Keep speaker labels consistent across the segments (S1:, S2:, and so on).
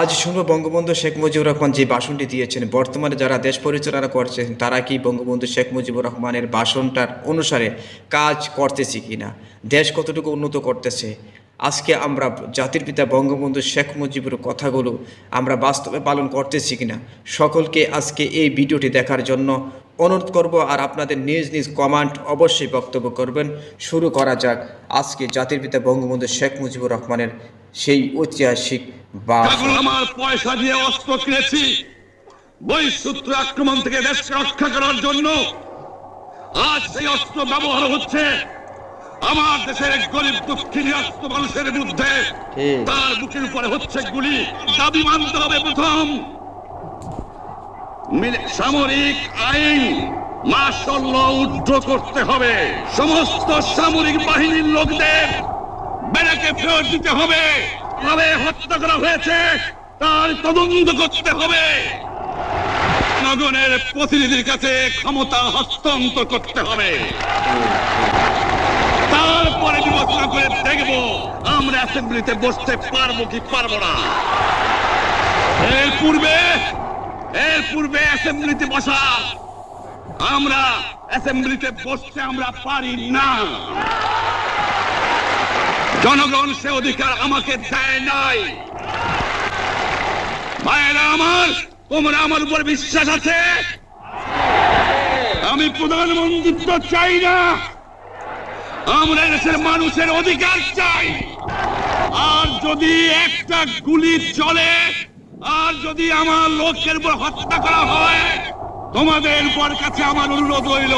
S1: আজ শুনব বঙ্গবন্ধু শেখ মুজিবুর রহমান যে ভাষণটি দিয়েছেন। বর্তমানে যারা দেশ পরিচালনা করছেন, তারা কি বঙ্গবন্ধু শেখ মুজিবুর রহমানের ভাষণটার অনুসারে কাজ করতেছে কিনা? দেশ কতটুকু উন্নত করতেছে? আজকে আমরা জাতির পিতা বঙ্গবন্ধু শেখ মুজিবুর কথাগুলো আমরা বাস্তবে পালন করতেছি কিনা? সকলকে আজকে এই ভিডিওটি দেখার জন্য অনুরোধ করব আর আপনাদের নিজ নিজ কমান্ড অবশ্যই বক্তব্য করবেন। শুরু করা যাক আজকে জাতির পিতা বঙ্গবন্ধু শেখ মুজিবুর রহমানের সেই ঐতিহাসিক
S2: আমার পয়সা দিয়ে অস্ত্র কিনেছি। বহিঃশত্রু আক্রমণ থেকে দেশকে রক্ষা করার জন্য আজ সেই অস্ত্র ব্যবহার হচ্ছে। আমার দেশের গরিব মানুষের বিরুদ্ধে। তার বুকের উপরে হচ্ছে গুলি। দাবি মানতে হবে প্রথম। সামরিক আইন ল উদ্ধ করতে হবে। সমস্ত সামরিক বাহিনীর লোকদের বেড়াকে ফেরত দিতে হবে। ভাবে হত্যা করা হয়েছে, তার তদন্ত করতে হবে। জনগণের প্রতিনিধির কাছে ক্ষমতা হস্তান্তর করতে হবে। তারপরে বিবেচনা করে দেখব আমরা অ্যাসেম্বলিতে বসতে পারব কি পারব না। এর পূর্বে এর পূর্বে অ্যাসেম্বলিতে বসা, আমরা অ্যাসেম্বলিতে বসতে আমরা পারি না। জনগণ সে অধিকার আমাকে দেয় নাই। ভাইয়েরা আমার, তোমরা আমার উপর বিশ্বাস আছে? আমি প্রধানমন্ত্রিত্ব চাই না। আমরা দেশের মানুষের অধিকার চাই। আর যদি একটা গুলি চলে, আর যদি আমার লোকের উপর হত্যা করা হয়, তোমাদের উপর কাছে আমার অনুরোধ রইল।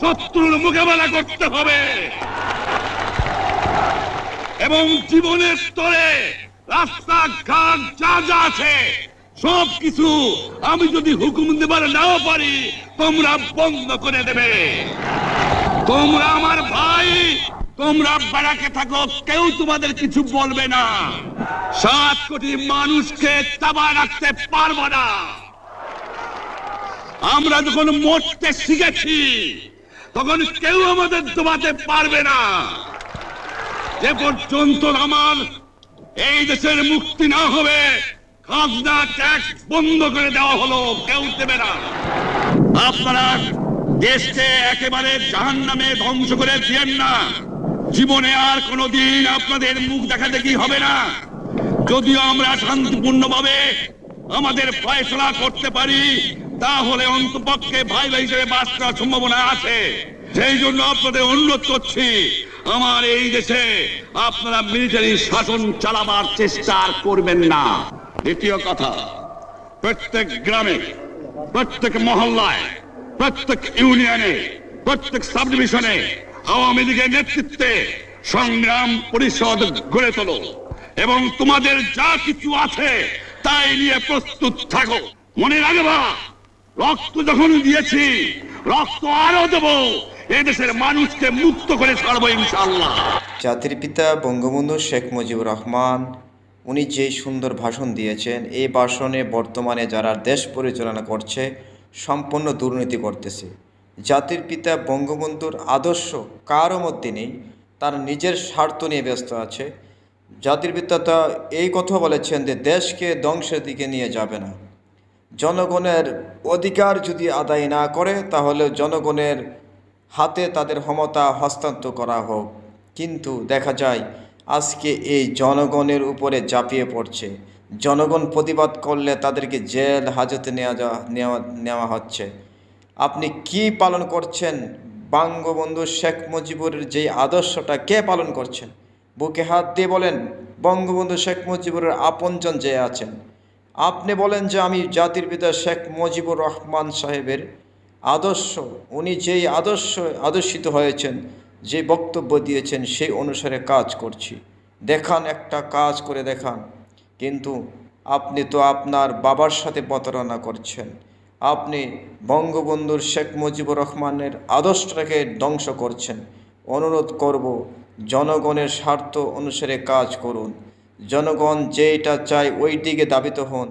S2: শত্রুর মোকাবেলা করতে হবে। এবং জীবনের স্তরে রাস্তাঘাট যা যা আছে, সব কিছু আমি যদি হুকুম দেবার নাও পারি, তোমরা বন্ধ করে দেবে। তোমরা আমার ভাই তোমরা বেড়াকে থাকো, কেউ তোমাদের কিছু বলবে না। সাত কোটি মানুষকে চাবা রাখতে পারব না। আমরা যখন মরতে শিখেছি, তখন কেউ আমাদের দবাতে পারবে না। যে পর্যন্ত আমার এই দেশের মুক্তি না হবে, খাজনা, ট্যাক্স বন্ধ করে দেওয়া হলো, কেউ দেবে না। আপনারা দেশকে একেবারে জাহান নামে ধ্বংস করে দিয়েন না। জীবনে আর কোনোদিন আপনাদের মুখ দেখা দেখি হবে না? যদিও আমরা শান্তিপূর্ণভাবে আমাদের ফয়সলা করতে পারি, তাহলে অন্তপক্ষে ভাই ভাই হিসেবে করার সম্ভাবনা আছে। সেই জন্য আপনাদের অনুরোধ করছি, আমার এই দেশে আপনারা মিলিটারি শাসন চালাবার চেষ্টা আর করবেন না। দ্বিতীয় কথা, প্রত্যেক গ্রামে, প্রত্যেক মহল্লায়, প্রত্যেক ইউনিয়নে, প্রত্যেক সাব ডিভিশনে আওয়ামী লীগের নেতৃত্বে সংগ্রাম পরিষদ গড়ে তোলো এবং তোমাদের যা কিছু আছে তাই নিয়ে প্রস্তুত থাকো। মনে রাখবা, রক্ত যখন দিয়েছি, রক্ত আরও দেবো এদেশের মানুষকে মুক্ত করে ছাড়বো ইনশাল্লাহ
S1: জাতির পিতা বঙ্গবন্ধু শেখ মুজিবুর রহমান, উনি যে সুন্দর ভাষণ দিয়েছেন, এই ভাষণে বর্তমানে যারা দেশ পরিচালনা করছে, সম্পূর্ণ দুর্নীতি করতেছে। জাতির পিতা বঙ্গবন্ধুর আদর্শ কারও মধ্যে নেই, তার নিজের স্বার্থ নিয়ে ব্যস্ত আছে। জাতির পিতা তা এই কথা বলেছেন যে দেশকে ধ্বংসের দিকে নিয়ে যাবে না। জনগণের অধিকার যদি আদায় না করে, তাহলে জনগণের হাতে তাদের ক্ষমতা হস্তান্তর করা হোক। কিন্তু দেখা যায়, আজকে এই জনগণের উপরে ঝাঁপিয়ে পড়ছে। জনগণ প্রতিবাদ করলে তাদেরকে জেল, হাজতে নেওয়া নেওয়া নেওয়া হচ্ছে। আপনি কি পালন করছেন? বঙ্গবন্ধু শেখ মুজিবুরের যে আদর্শটা কে পালন করছেন? বুকে হাত দিয়ে বলেন, বঙ্গবন্ধু শেখ মুজিবুরের আপনজন যে আছেন। আপনি বলেন যে আমি জাতির পিতা শেখ মুজিবুর রহমান সাহেবের আদর্শ, উনি যেই আদর্শ আদর্শিত হয়েছেন, যে বক্তব্য দিয়েছেন, সেই অনুসারে কাজ করছি। দেখান, একটা কাজ করে দেখান। কিন্তু আপনি তো আপনার বাবার সাথে প্রতারণা করছেন। আপনি বঙ্গবন্ধুর শেখ মুজিবুর রহমানের আদর্শটাকে ধ্বংস করছেন। অনুরোধ করব, জনগণের স্বার্থ অনুসারে কাজ করুন। জনগণ যেটা চায় ওই দিকে দাবিত হন।